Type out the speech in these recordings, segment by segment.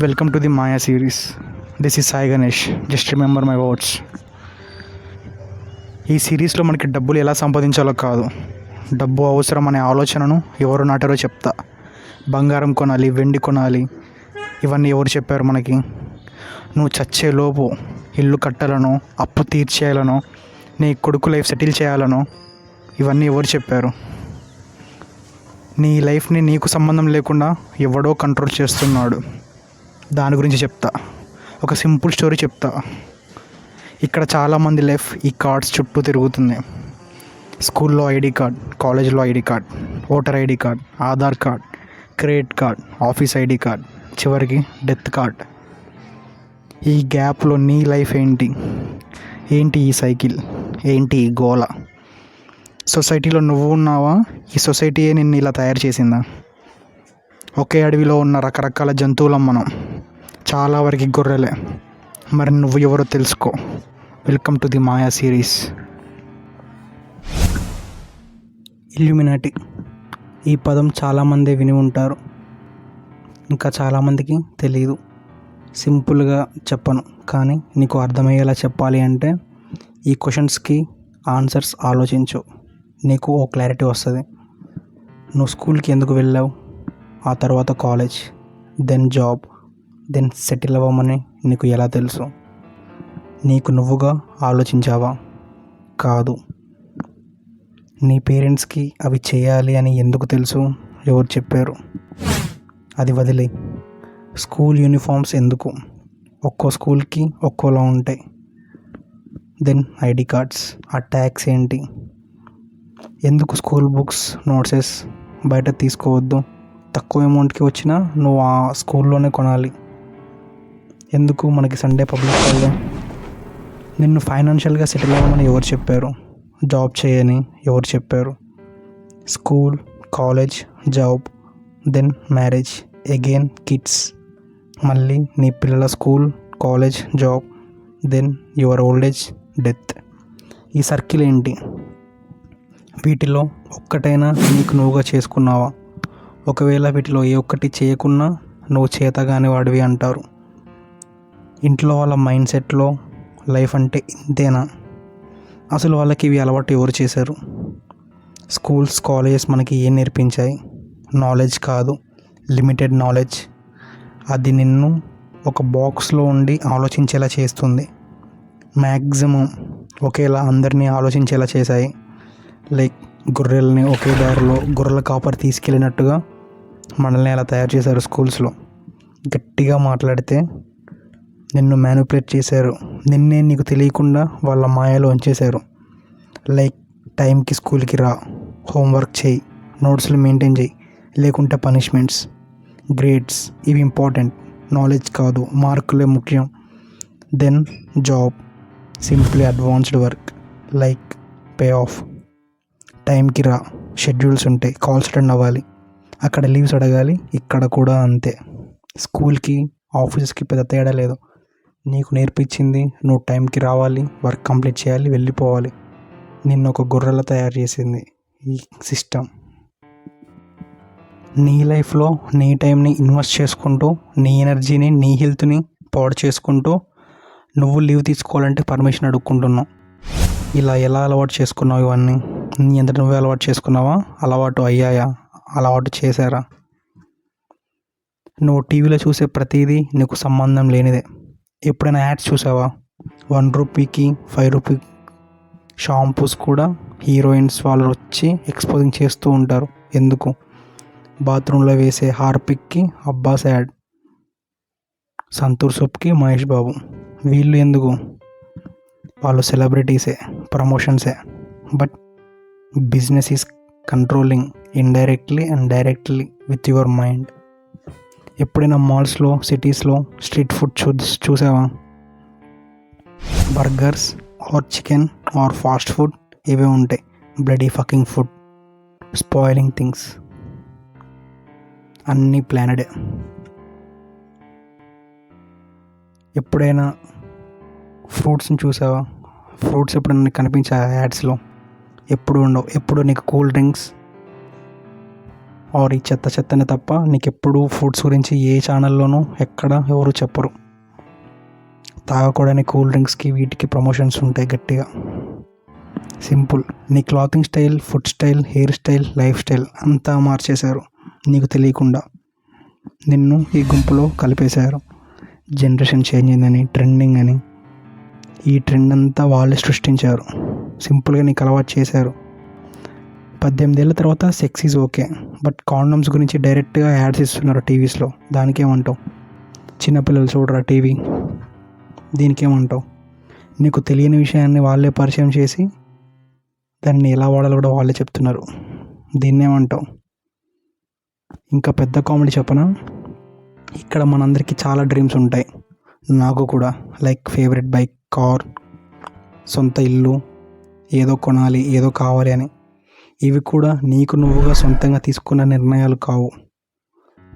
Welcome to the Maya series this is Sai Ganesh just remember my words ఈ సిరీస్లో మనకి డబ్బులు ఎలా సంపాదించాలో కాదు. డబ్బు అవసరం అనే ఆలోచనను ఎవరు నాటారో చెప్తా. బంగారం కొనాలి వెండి కొనాలి ఇవన్నీ ఎవరు చెప్పారు మనకి? నువ్వు చచ్చే లోపు ఇల్లు కట్టాలనో అప్పు తీర్చేయాలనో నీ కొడుకు లైఫ్ సెటిల్ చేయాలనో ఇవన్నీ ఎవరు చెప్పారు? నీ లైఫ్ని నీకు సంబంధం లేకుండా ఎవడో కంట్రోల్ చేస్తున్నాడు. దాని గురించి చెప్తా. ఒక సింపుల్ స్టోరీ చెప్తా. ఇక్కడ చాలామంది లైఫ్ ఈ కార్డ్స్ చుట్టూ తిరుగుతుంది. స్కూల్లో ఐడి కార్డ్ కాలేజ్లో ID card voter ID card Aadhaar card credit card office ID card చివరికి డెత్ కార్డ్. ఈ గ్యాప్లో నీ లైఫ్ ఏంటి? ఏంటి ఈ సైకిల్? ఏంటి ఈ గోల సొసైటీలో నువ్వు ఉన్నావా? ఈ సొసైటీయే నిన్ను ఇలా తయారు చేసిందా? ఒకే అడవిలో ఉన్న రకరకాల జంతువులం మనం. చాలా వరకు గొర్రెలే. మరి నువ్వు ఎవరో తెలుసుకో. Welcome to the Maya series Illuminati ఈ పదం చాలామంది విని ఉంటారు. ఇంకా చాలామందికి తెలియదు సింపుల్గా చెప్పను. కానీ నీకు అర్థమయ్యేలా చెప్పాలి అంటే ఈ క్వశ్చన్స్కి ఆన్సర్స్ ఆలోచించు. నీకు ఓ క్లారిటీ వస్తుంది. నువ్వు స్కూల్కి ఎందుకు వెళ్ళావు? ఆ తర్వాత college then job then settle అవ్వమని నీకు ఎలా తెలుసు? నీకు నువ్వుగా ఆలోచించావా? కాదు. నీ పేరెంట్స్కి అవి చేయాలి అని ఎందుకు తెలుసు? ఎవరు చెప్పారు? అది వదిలే. స్కూల్ యూనిఫామ్స్ ఎందుకు? ఒక్కో స్కూల్కి ఒక్కోలా ఉంటాయి. Then ID cards. ఆ ట్యాక్స్ ఏంటి? ఎందుకు స్కూల్ బుక్స్ నోట్సెస్ బయట తీసుకోవద్దు? తక్కువ అమౌంట్కి వచ్చినా నువ్వు ఆ స్కూల్లోనే కొనాలి. ఎందుకు మనకి సండే పబ్లిక్ హాలిడే నిన్ను ఫైనాన్షియల్గా సెటిల్ అవ్వమని ఎవరు చెప్పారు? జాబ్ చేయని ఎవరు చెప్పారు? School college job then marriage again kids మళ్ళీ నీ పిల్లల school college job then your old age death ఈ సర్కిల్ ఏంటి? వీటిలో ఒక్కటైనా నీకు నువ్వుగా చేసుకున్నావా? ఒకవేళ వీటిలో ఏ ఒక్కటి చేయకున్నా నువ్వు చేతగాని వాడివి అంటారు. ఇంట్లో వాళ్ళ మైండ్ సెట్లో లైఫ్ అంటే ఇంతేనా? అసలు వాళ్ళకి ఇవి అలవాటు ఎవరు చేశారు? స్కూల్స్ కాలేజెస్ మనకి ఏం నేర్పించాయి? నాలెడ్జ్ కాదు లిమిటెడ్ నాలెడ్జ్ అది నిన్ను ఒక బాక్స్లో ఉండి ఆలోచించేలా చేస్తుంది. మ్యాక్సిమం ఒకేలా అందరినీ ఆలోచించేలా చేశాయి. లైక్ గొర్రెల్ని ఒకే దారిలో గొర్రెల కాపర్ తీసుకెళ్ళినట్టుగా మనల్ని అలా తయారు చేశారు స్కూల్స్లో. గట్టిగా మాట్లాడితే నిన్ను మ్యానిపులేట్ చేశారు. నిన్నే నీకు తెలియకుండా వాళ్ళ మాయలో ఉంచేశారు. లైక్ టైంకి స్కూల్కి రా. హోంవర్క్ చేయి. నోట్స్లు మెయింటైన్ చేయి. లేకుంటే పనిష్మెంట్స్ గ్రేడ్స్ ఇవి ఇంపార్టెంట్. నాలెడ్జ్ కాదు. మార్కులే ముఖ్యం. Then job. Simply advanced work. Like pay off. టైంకి రా. షెడ్యూల్స్ ఉంటాయి కాల్స్ అటెండ్ అవ్వాలి. అక్కడ లీవ్స్ అడగాలి. ఇక్కడ కూడా అంతే. స్కూల్కి ఆఫీస్కి పెద్ద తేడా లేదు. నీకు నేర్పించింది నువ్వు టైంకి రావాలి వర్క్ కంప్లీట్ చేయాలి వెళ్ళిపోవాలి. నిన్ను ఒక గొర్రెల తయారు చేసింది ఈ సిస్టమ్. నీ లైఫ్లో నీ టైంని ఇన్వెస్ట్ చేసుకుంటూ నీ ఎనర్జీని నీ హెల్త్ని పాడు చేసుకుంటూ నువ్వు లీవ్ తీసుకోవాలంటే పర్మిషన్ అడుక్కుంటున్నావు. ఇలా ఎలా అలవాటు చేసుకున్నావు ఇవన్నీ? నీ ఎంత నువ్వే అలవాటు చేసుకున్నావా? అలవాటు అయ్యాయా? అలవాటు చేశారా? నువ్వు టీవీలో చూసే ప్రతిదీ నీకు సంబంధం లేనిదే. ఎప్పుడైనా యాడ్స్ చూసావా? వన్ రూపీకి ఫైవ్ రూపీ షాంపూస్ కూడా హీరోయిన్స్ వాళ్ళు వచ్చి ఎక్స్పోజింగ్ చేస్తూ ఉంటారు. ఎందుకు? బాత్రూంలో వేసే హార్పిక్కి అబ్బాస్ యాడ్ సంతూర్ సూప్కి మహేష్ బాబు. వీళ్ళు ఎందుకు? వాళ్ళు సెలబ్రిటీసే ప్రమోషన్సే but business is controlling indirectly and directly with your mind ఎప్పుడైనా మాల్స్లో సిటీస్లో స్ట్రీట్ ఫుడ్ చూ చూసావా? Burgers or chicken or fast food ఇవే ఉంటాయి bloody fucking food. Spoiling things. అన్నీ ప్లానడే. ఎప్పుడైనా ఫ్రూట్స్ని చూసావా? ఫ్రూట్స్ ఎప్పుడైనా కనిపించా యాడ్స్లో? ఎప్పుడు ఉండవు. ఎప్పుడు నీకు కూల్ డ్రింక్స్ ఆర్ ఈ చెత్త చెత్తనే తప్ప నీకు ఎప్పుడు ఫుడ్స్ గురించి ఏ ఛానల్లోనూ ఎక్కడ ఎవరు చెప్పరు. తాగకూడని కూల్ డ్రింక్స్కి వీటికి ప్రమోషన్స్ ఉంటాయి గట్టిగా. సింపుల్. నీ clothing style food style hair style life style అంతా మార్చేశారు. నీకు తెలియకుండా. నిన్ను ఈ గుంపులో కలిపేశారు. జనరేషన్ చేంజ్ అయిందని ట్రెండింగ్ అని. ఈ ట్రెండ్ అంతా వాళ్ళే సృష్టించారు. సింపుల్గా నీకు అలవాటు చేశారు. పద్దెనిమిది ఏళ్ళ తర్వాత sex is okay but condoms గురించి డైరెక్ట్గా యాడ్స్ ఇస్తున్నారు టీవీస్లో దానికేమంటావు? చిన్నపిల్లలు చూడరా టీవీ దీనికేమంటావు? నీకు తెలియని విషయాన్ని వాళ్ళే పరిచయం చేసి దాన్ని ఎలా వాడాలో కూడా వాళ్ళే చెప్తున్నారు. దీన్నేమంటావు? ఇంకా పెద్ద కామెడీ చెప్పనా? ఇక్కడ మనందరికీ చాలా డ్రీమ్స్ ఉంటాయి. నాకు కూడా. లైక్ ఫేవరెట్ బైక్ కార్ సొంత ఇల్లు ఏదో కొనాలి ఏదో కావాలి అని. ఇవి కూడా నీకు నువ్వుగా సొంతంగా తీసుకున్న నిర్ణయాలు కావు.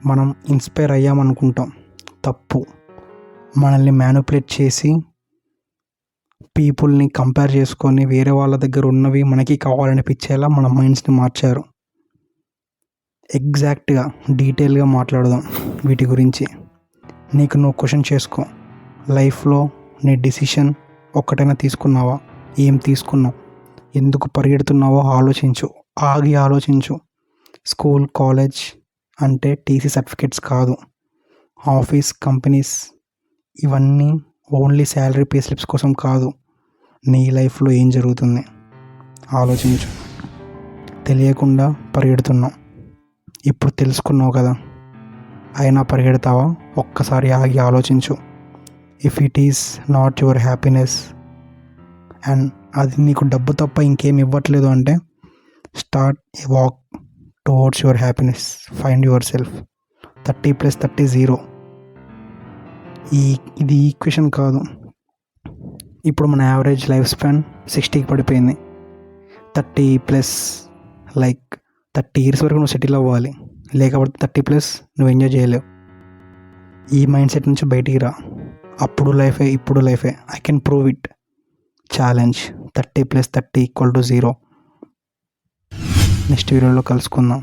మనం ఇన్స్పైర్ అయ్యామనుకుంటాం తప్పు. మనల్ని మ్యానుపులేట్ చేసి పీపుల్ని కంపేర్ చేసుకొని వేరే వాళ్ళ దగ్గర ఉన్నవి మనకి కావాలనిపించేలా మన మైండ్స్ని మార్చారు. ఎగ్జాక్ట్గా డీటెయిల్గా మాట్లాడదాం వీటి గురించి. నీకు నువ్వు క్వశ్చన్ చేసుకో. లైఫ్లో నీ డిసిషన్ ఒక్కటైనా తీసుకున్నావా? ఏం తీసుకున్నావు? ఎందుకు పరిగెడుతున్నావో ఆలోచించు. ఆగి ఆలోచించు. స్కూల్ కాలేజ్ అంటే టీసీ సర్టిఫికేట్స్ కాదు. ఆఫీస్ కంపెనీస్ ఇవన్నీ ఓన్లీ శాలరీ పే స్లిప్స్ కోసం కాదు. నీ లైఫ్లో ఏం జరుగుతుంది? ఆలోచించు. తెలియకుండా పరిగెడుతున్నావు. ఇప్పుడు తెలుసుకున్నావు కదా. అయినా పరిగెడతావా? ఒక్కసారి ఆగి ఆలోచించు. If it is not your happiness and అది నీకు డబ్బు తప్ప ఇంకేం ఇవ్వట్లేదు అంటే start a walk towards your happiness find your self. Thirty plus thirty zero. ఈ ఇది ఈక్వేషన్ కాదు. ఇప్పుడు మన యావరేజ్ లైఫ్ స్పాన్ సిక్స్టీకి పడిపోయింది. Thirty plus like thirty years వరకు నువ్వు సెటిల్ అవ్వాలి. లేకపోతే థర్టీ ప్లస్ నువ్వు ఎంజాయ్ చేయలేవు. ఈ మైండ్ సెట్ నుంచి బయటికి రా. అప్పుడు లైఫే ఇప్పుడు లైఫే. I can prove it. Challenge thirty plus thirty equal to zero next వీడియోలో కలుసుకుందాం.